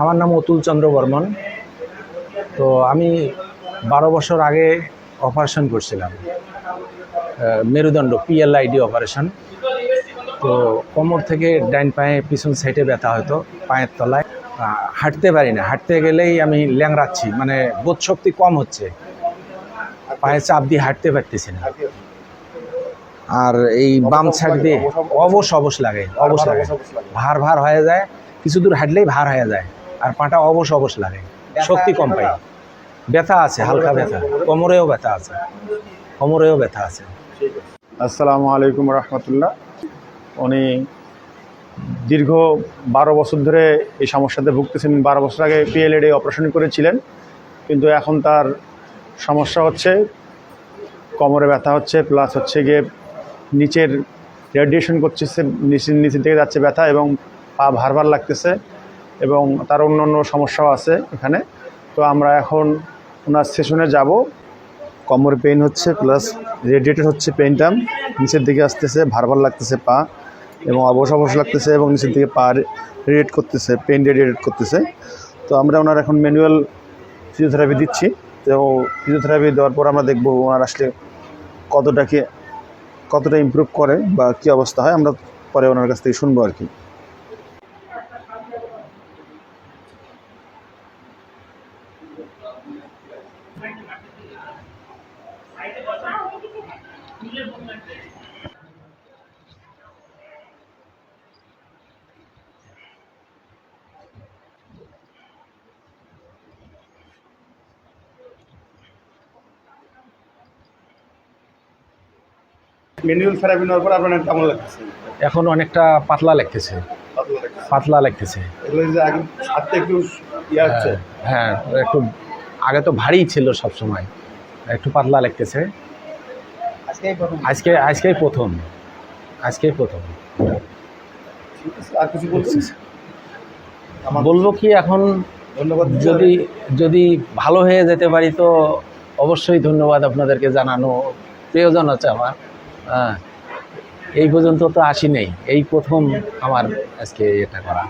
আমার নাম অতুল চন্দ্র বর্মন। তো আমি বারো বছর আগে অপারেশন করছিলাম। মেরুদণ্ড পিএলআইডি অপারেশন তো কোমর থেকে ডাইন পায়ে পিছন সাইডে ব্যথা হতো পায়ের তলায়। হাঁটতে পারি না। হাঁটতে গেলেই আমি ল্যাংড়াচ্ছি মানে বোধ শক্তি কম হচ্ছে। পায়ে চাপ দিয়ে হাঁটতে পারতেছি না। আর এই বাম সাইড দিয়ে অবশ অবশ লাগে। অবশ লাগে। ভার ভার হয়ে যায়। কিছু দূর হাঁটলেই ভার হয়ে যায়। আর পাটা অবশ অবশ লাগে। শক্তি কম পাই। ব্যথা আছে হালকা ব্যথা? কোমরেও ব্যথা আছে। কোমরেও ব্যথা আছে। আসসালামু আলাইকুম রহমতুল্লাহ। উনি দীর্ঘ বারো বছর ধরে এই সমস্যাতে ভুগতেছেন। বারো বছর আগে পিএলএডে অপারেশন করেছিলেন কিন্তু এখন তার সমস্যা হচ্ছে কোমরে ব্যথা হচ্ছে প্লাস হচ্ছে গিয়ে নিচের রেডিয়েশন করতেছে নিচের নিচের দিকে যাচ্ছে ব্যথা এবং পা ভার ভার লাগতেছে। এবং তার অন্য অন্য সমস্যাও আছে এখানে। তো আমরা এখন ওনার সেশনে যাব। কোমরে পেইন হচ্ছে, প্লাস রেডিয়েটেড হচ্ছে পেইনটা। নিচের দিকে আসতেছে ভার ভার লাগতেছে পা এবং অবশ অবশ লাগতেছে এবং নিচের দিকে পা রেডিয়েট করতেছে, পেইন রেডিয়েট করতেছে। তো আমরা ওনার এখন ম্যানুয়াল ফিজিওথেরাপি দিচ্ছি। তো ফিজিওথেরাপি দেওয়ার পর আমরা দেখব ওনার আসলে কতটা কি কতটা ইমপ্রুভ করে বা কী অবস্থা হয়। আমরা পরে ওনার কাছ থেকে শুনব আর কি। ম্যানুয়াল নেওয়ার পর আপনার কেমন লাগতেছে? এখন অনেকটা পাতলা লাগতেছে। পাতলা লাগতেছে। ইয়ে হ্যাঁ একটু আগে তো ভারী ছিল সব সময় একটু পাতলা লাগতেছে। আজকে আজকেই প্রথম। আজকেই প্রথম। আর কিছু বলছেন বলব কি এখন ধন্যবাদ। যদি যদি ভালো হয়ে যেতে পারি তো অবশ্যই ধন্যবাদ আপনাদেরকে জানানো। প্রয়োজন আছে আমার। হ্যাঁ। এই পর্যন্ত তো আসি নেই। এই প্রথম আমার আজকে এটা করা।